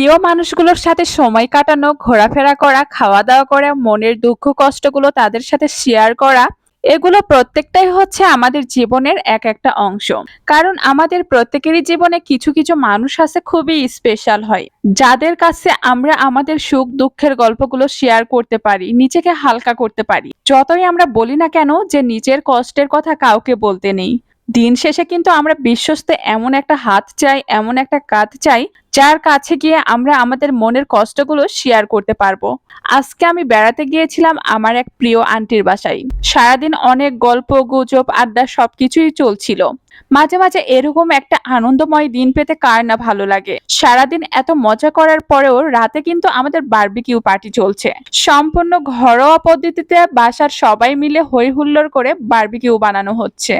প্রিয় মানুষগুলোর সাথে সময় কাটানো, ঘোরাফেরা করা খাওয়া দাওয়া করা, মনের দুঃখ, কষ্টগুলো তাদের সাথে শেয়ার করা, এগুলো প্রত্যেকটাই হচ্ছে আমাদের জীবনের এক একটা অংশ। কারণ আমাদের প্রত্যেকেরই জীবনে কিছু কিছু মানুষ আছে খুবই স্পেশাল হয়। যাদের কাছে আমরা আমাদের সুখ, দুঃখের গল্পগুলো শেয়ার করতে পারি, নিজেকে হালকা করতে পারি। যতই আমরা বলি না কেন যে নিজের কষ্টের কথা কাউকে বলতে নেই। দিন শেষে কিন্তু আমরা বিশ্বস্ত এমন একটা হাত চাই, এমন একটা কাঁধ চাই, যার কাছে গিয়ে আমরা আমাদের মনের কষ্টগুলো শেয়ার করতে পারব। আজকে আমি বেড়াতে গিয়েছিলাম আমার এক প্রিয় আন্টির বাসায়। সারাদিন অনেক গল্প, গুজব, আড্ডা সবকিছুই চলছিল। মাঝে মাঝে এরকম একটা আনন্দময় দিন পেতে কার না ভালো লাগে। সারাদিন এত মজা করার পরেও রাতে কিন্তু আমাদের বারবিকিউ পার্টি চলছে। সম্পূর্ণ ঘরোয়া পদ্ধতিতে বাসার সবাই মিলে হৈ হুল্লোড় করে বারবিকিউ বানানো হচ্ছে।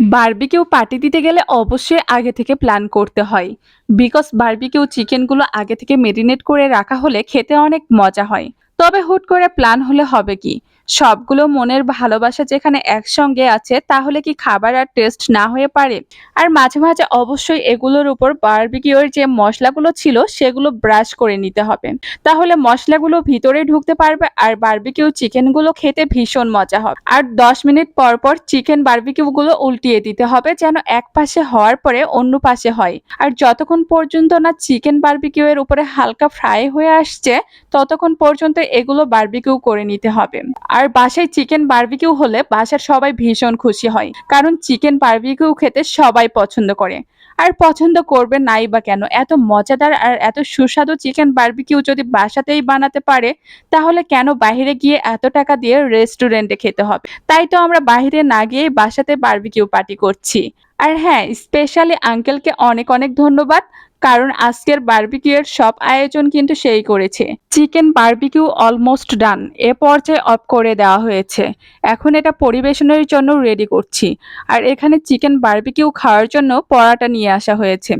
বারবিকিউ পার্টি দিতে গেলে অবশ্যই আগে থেকে প্ল্যান করতে হয়। বিকজ বারবিকিউ চিকেনগুলো আগে থেকে মেরিনেট করে রাখা হলে খেতে অনেক মজা হয়। তবে হুট করে প্ল্যান হলে হবে কি? সবগুলো মনের ভালোবাসা যেখানে একসঙ্গে আছে, তাহলে কি খাবার আর টেস্ট না হয়ে পারে? আর মাঝে মাঝে অবশ্যই এগুলোর উপর বারবিকিউর যে মশলাগুলো ছিল, সেগুলো ব্রাশ করে নিতে হবে। তাহলে মশলাগুলো ভিতরে ঢুকতে পারবে আর বারবিকিউ চিকেনগুলো খেতে ভীষণ মজা হবে। আর দশ মিনিট পর পর চিকেন বারবিকিউগুলো উল্টিয়ে দিতে হবে যেন এক পাশে হওয়ার পরে অন্য পাশে হয়। আর যতক্ষণ পর্যন্ত না চিকেন বারবিকিউ এর উপরে হালকা ফ্রাই হয়ে আসছে, ততক্ষণ পর্যন্ত এগুলো বারবিকিউ করে নিতে হবে। আর বাসায় চিকেন বার্বিকিউ হলে বাসার সবাই ভীষণ খুশি হয়, কারণ চিকেন বার্বিকিউ খেতে সবাই পছন্দ করে। আর পছন্দ করবে নাই বা কেন? এত মজাদার আর এত সুস্বাদু চিকেন বার্বিকিউ যদি বাসাতেই বানাতে পারে, তাহলে কেন বাইরে গিয়ে এত টাকা দিয়ে রেস্টুরেন্টে খেতে হবে? তাই তো আমরা বাইরে না গিয়ে বাসাতে বার্বিকিউ পার্টি করছি। আর হ্যাঁ স্পেশালি আঙ্কেলকে অনেক অনেক ধন্যবাদ। কারণ আজকের বারবিকিউয়ের সব আয়োজন কিন্তু সেই করেছে। চিকেন বারবিকিউ অলমোস্ট ডান এ পর্যায়ে অফ করে দেওয়া হয়েছে। এখন এটা পরিবেশনের জন্য রেডি করছি। আর এখানে চিকেন বারবিকিউ খাওয়ার জন্য পরাটা নিয়ে আসা হয়েছে।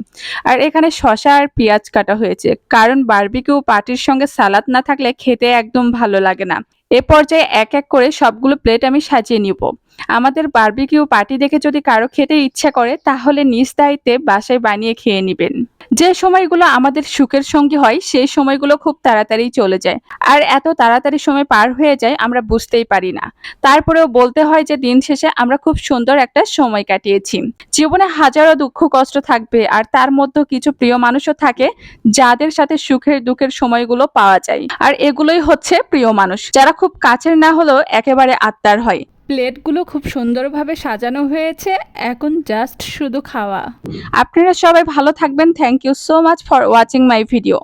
আর এখানে শসা আর পেঁয়াজ কাটা হয়েছে। কারণ বার্বিকিউ পাটির সঙ্গে সালাদ না থাকলে খেতে একদম ভালো লাগে না। এ পর্যায়ে এক এক করে সবগুলো প্লেট আমি সাজিয়ে নিব। আমাদের বার্বিকিউ পার্টি দেখে যদি কারও খেতে ইচ্ছা করে, তাহলে নিজ দায়িত্বে বাসায় বানিয়ে খেয়ে নেবেন। যে সময়গুলো আমাদের সুখের সঙ্গী হয়, সেই সময়গুলো খুব তাড়াতাড়ি চলে যায়। আর এত তাড়াতাড়ি সময় পার হয়ে যায়, আমরা বুঝতেই পারি না। তারপরেও বলতে হয় যে, দিন শেষে আমরা খুব সুন্দর একটা সময় কাটিয়েছি। জীবনে হাজারো দুঃখ, কষ্ট থাকবে, আর তার মধ্যে কিছু প্রিয় মানুষও থাকে, যাদের সাথে সুখের দুঃখের সময়গুলো পাওয়া যায়। আর এগুলোই হচ্ছে প্রিয় মানুষ, যারা খুব কাছের না হলেও একেবারে আত্মার হয়। প্লেটগুলো খুব সুন্দরভাবে সাজানো হয়েছে। এখন জাস্ট শুধু খাওয়া। আপনারা সবাই ভালো থাকবেন। Thank you so much for watching my video